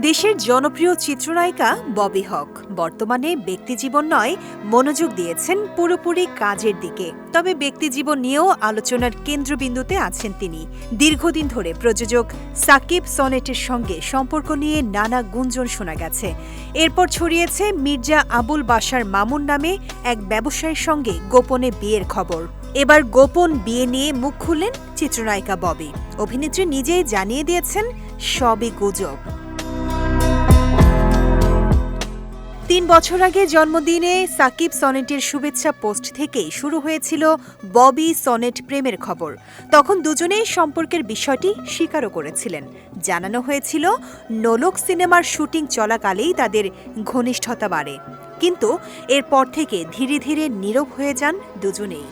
দেশের জনপ্রিয় চিত্রনায়িকা ববি হক। বর্তমানে ব্যক্তিজীবন নয়, মনোযোগ দিয়েছেন পুরোপুরি কাজের দিকে। তবে ব্যক্তিজীবন নিয়েও আলোচনার কেন্দ্রবিন্দুতে আছেন তিনি। দীর্ঘদিন ধরে প্রযোজক সাকিব সনেটের সঙ্গে সম্পর্ক নিয়ে নানা গুঞ্জন শোনা গেছে। এরপর ছড়িয়েছে মির্জা আবুল বাশার মামুন নামে এক ব্যবসায়ীর সঙ্গে গোপনে বিয়ের খবর। এবার গোপন বিয়ে নিয়ে মুখ খুললেন চিত্রনায়িকা ববি। অভিনেত্রী নিজেই জানিয়ে দিয়েছেন, সবই গুজব। তিন বছর আগে জন্মদিনে সাকিব সনেটের শুভেচ্ছা পোস্ট থেকে শুরু হয়েছিল ববি সনেট প্রেমের খবর। তখন দুজনেই সম্পর্কের বিষয়টি স্বীকারও করেছিলেন। জানানো হয়েছিল, নোলক সিনেমার শুটিং চলাকালেই তাদের ঘনিষ্ঠতা বাড়ে। কিন্তু এরপর থেকে ধীরে ধীরে নীরব হয়ে যান দুজনেই।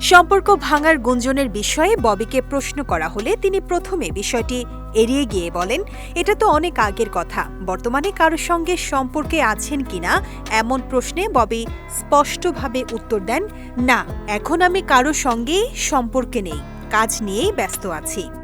সম্পর্ক ভাঙার গুঞ্জনের বিষয়ে ববিকে প্রশ্ন করা হলে তিনি প্রথমে বিষয়টি এড়িয়ে গিয়ে বলেন, এটা তো অনেক আগের কথা। বর্তমানে কারোর সঙ্গে সম্পর্কে আছেন কিনা এমন প্রশ্নে ববি স্পষ্টভাবে উত্তর দেন, না, এখন আমি কারও সঙ্গে সম্পর্কে নেই। কাজ নিয়েই ব্যস্ত আছি।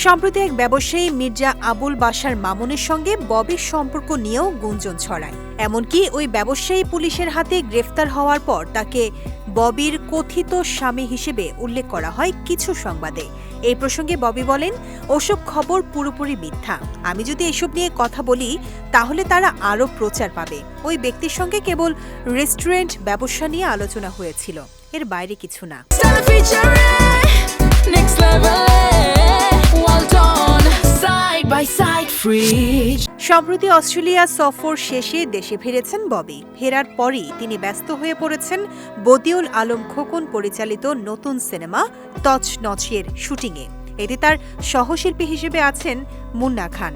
সম্প্রতি এক ব্যবসায়ী মির্জা আবুল বাশার মামুনের সঙ্গে ববির সম্পর্ক নিয়েও গুঞ্জন ছড়ায়। এমনকি ওই ব্যবসায়ী পুলিশের হাতে গ্রেফতার হওয়ার পর তাকে ববির কথিত স্বামী হিসেবে উল্লেখ করা হয় কিছু সংবাদে। এই প্রসঙ্গে ববি বলেন, ওসব খবর পুরোপুরি মিথ্যা। আমি যদি এসব নিয়ে কথা বলি, তাহলে তারা আরও প্রচার পাবে। ওই ব্যক্তির সঙ্গে কেবল রেস্টুরেন্ট ব্যবসা নিয়ে আলোচনা হয়েছিল। এর বাইরে কিছু না। সম্প্রতি অস্ট্রেলিয়া সফর শেষে দেশে ফিরেছেন ববি। ফেরার পরই তিনি ব্যস্ত হয়ে পড়েছেন বদিউল আলম খোকন পরিচালিত নতুন সিনেমা তচ নচের শুটিংয়ে। এতে তার সহশিল্পী হিসেবে আছেন মুন্না খান।